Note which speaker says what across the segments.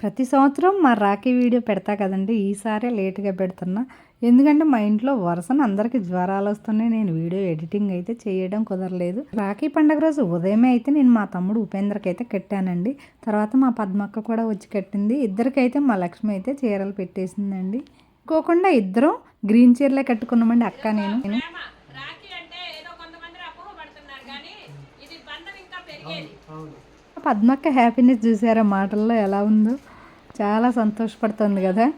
Speaker 1: ప్రతి సంవత్సరం మా రాఖీ వీడియో పెడతా కదండి. ఈసారి లేట్గా పెడుతున్నా. ఎందుకంటే మా ఇంట్లో వరుసన అందరికి జ్వరాలు వస్తున్నాయి. నేను వీడియో ఎడిటింగ్ అయితే చేయడం కుదరలేదు. రాఖీ పండగ రోజు ఉదయమే అయితే నేను మా తమ్ముడు ఉపేంద్రకి అయితే కట్టానండి. తర్వాత మా పద్మక్క కూడా వచ్చి కట్టింది. ఇద్దరికైతే మా లక్ష్మి అయితే చీరలు పెట్టేసిందండి. ఇంకోకుండా ఇద్దరం గ్రీన్ చీరలే కట్టుకున్నామండి అక్క నేను. నేను పద్మక్క హ్యాపీనెస్ చూసారా? మాటల్లో ఎలా ఉందో. చాలా సంతోషపడుతుంది కదా.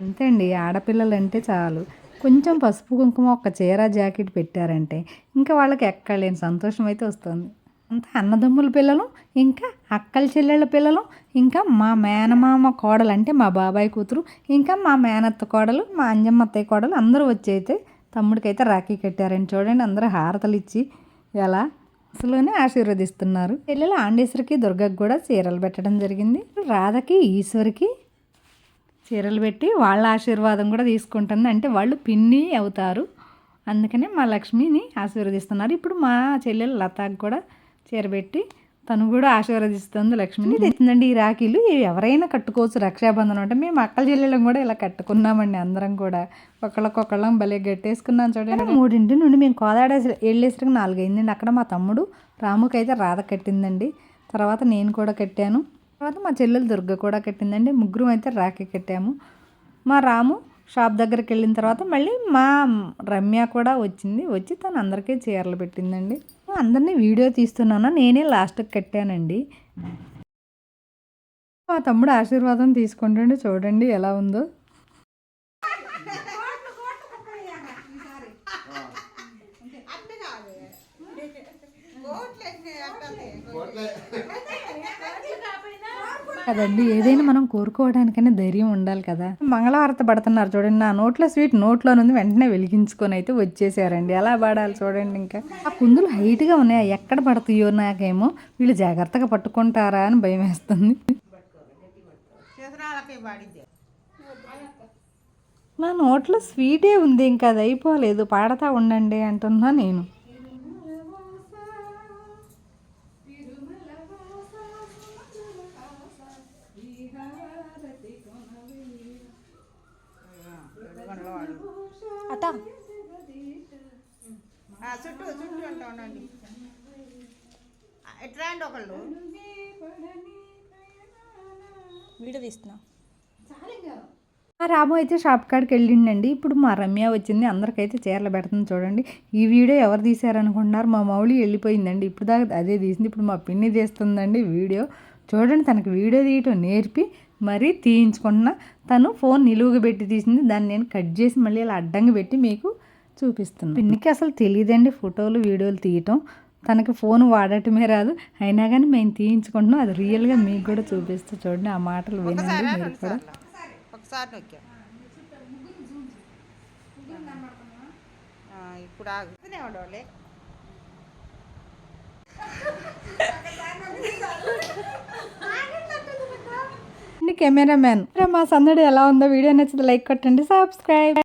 Speaker 1: అంతే అండి ఆడపిల్లలు అంటే చాలు. కొంచెం పసుపు కుంకుమ ఒక చీర జాకెట్ పెట్టారంటే ఇంకా వాళ్ళకి ఎక్కలేని సంతోషం అయితే వస్తుంది. అంతా అన్నదమ్ముల పిల్లలు ఇంకా అక్కల చెల్లెళ్ళ పిల్లలు ఇంకా మా మేనమామ కోడలు అంటే మా బాబాయ్ కూతురు ఇంకా మా మేనత్త కోడలు మా అంజమ్మ అత్తయ్య కోడలు అందరూ వచ్చి అయితే తమ్ముడికైతే రాఖీ కట్టారని చూడండి అందరూ హారతలు ఇచ్చి ఎలా అసలునే ఆశీర్వదిస్తున్నారు. చెల్లెలు ఆండేశ్వరికి దుర్గకు కూడా చీరలు పెట్టడం జరిగింది. రాధకి ఈశ్వరికి చీరలు పెట్టి వాళ్ళ ఆశీర్వాదం కూడా తీసుకుంటుంది. అంటే వాళ్ళు పిన్ని అవుతారు. అందుకనే మా లక్ష్మిని ఆశీర్వదిస్తున్నారు. ఇప్పుడు మా చెల్లెలు లతాకి కూడా చీర పెట్టి తను కూడా ఆశీర్వదిస్తుంది లక్ష్మిని. తెచ్చిందండి ఈ రాఖీలు. ఇవి ఎవరైనా కట్టుకోవచ్చు రక్షాబంధనం అంటే. మేము అక్కల చెల్లెళ్ళం కూడా ఇలా కట్టుకున్నామండి అందరం కూడా. ఒకళ్ళకొకళ్ళం భలే గట్టేసుకున్నాం చూడండి. మూడింటి నుండి మేము కోదాడ వెళ్ళేసరికి నాలుగైందండి. అక్కడ మా తమ్ముడు రాముకైతే రాధ కట్టిందండి. తర్వాత నేను కూడా కట్టాను. తర్వాత మా చెల్లెలు దుర్గ కూడా కట్టిందండి. ముగ్గురు అయితే రాఖీ కట్టాము. మా రాము షాప్ దగ్గరికి వెళ్ళిన తర్వాత మళ్ళీ మా రమ్య కూడా వచ్చింది. వచ్చి తను అందరికీ చీరలు పెట్టిందండి. అందరినీ వీడియో తీస్తున్నాను. నేనే లాస్ట్కి కట్టానండి. మా తమ్ముడు ఆశీర్వాదం తీసుకుంటుండే. చూడండి ఎలా ఉందో. కదండి ఏదైనా మనం కోరుకోవడానికైనా ధైర్యం ఉండాలి కదా. మంగళవారత పడుతున్నారు చూడండి నా నోట్లో స్వీట్ నోట్లో ఉంది వెంటనే వెలిగించుకొని అయితే వచ్చేసారండి. ఎలా పడాలి చూడండి ఇంకా. ఆ కుందులు హైట్గా ఉన్నాయి? ఎక్కడ పడతాయో నాకేమో. వీళ్ళు జాగ్రత్తగా పట్టుకుంటారా అని భయం వేస్తుంది. నా నోట్లో స్వీటే ఉంది ఇంకా అది అయిపోలేదు. పాడతా ఉండండి అంటున్నా నేను.
Speaker 2: చుట్టూ చుట్టూ అంటా ఉండండి ఎట్లా అండి ఒకళ్ళు?
Speaker 3: వీడియో తీస్తున్నా.
Speaker 1: మా రాము అయితే షాప్ కాడికి వెళ్ళిండండి. ఇప్పుడు మా రమ్య వచ్చింది. అందరికైతే చీరలు పెడుతుంది చూడండి. ఈ వీడియో ఎవరు తీశారనుకుంటున్నారు? మా మౌలి వెళ్ళిపోయిందండి. ఇప్పుడు దాకా అదే తీసింది. ఇప్పుడు మా పిన్ని తీస్తుందండి వీడియో. చూడండి తనకి వీడియో తీయటం నేర్పి మరీ తీయించుకుంటున్నా. తను ఫోన్ నిలువుగా పెట్టి తీసింది. దాన్ని నేను కట్ చేసి మళ్ళీ ఇలా అడ్డంగా పెట్టి మీకు చూపిస్తున్నాను పిన్నికి అసలు తెలియదండి ఫోటోలు వీడియోలు తీయటం. తనకి ఫోన్ వాడటమే రాదు. అయినా కానీ మేము తీయించుకుంటున్నాం. అది రియల్గా మీకు కూడా చూపిస్తూ చూడండి. ఆ మాటలు వినండి. మీరు కూడా
Speaker 2: ఒకసారి నొక్కా ఆ, ఇప్పుడు ఆగుతూనే ఉండవాలి
Speaker 1: కెమెరామ్యాన్. మా సందడి ఎలా ఉందో వీడియో నచ్చితే లైక్ కొట్టండి సబ్స్క్రైబ్.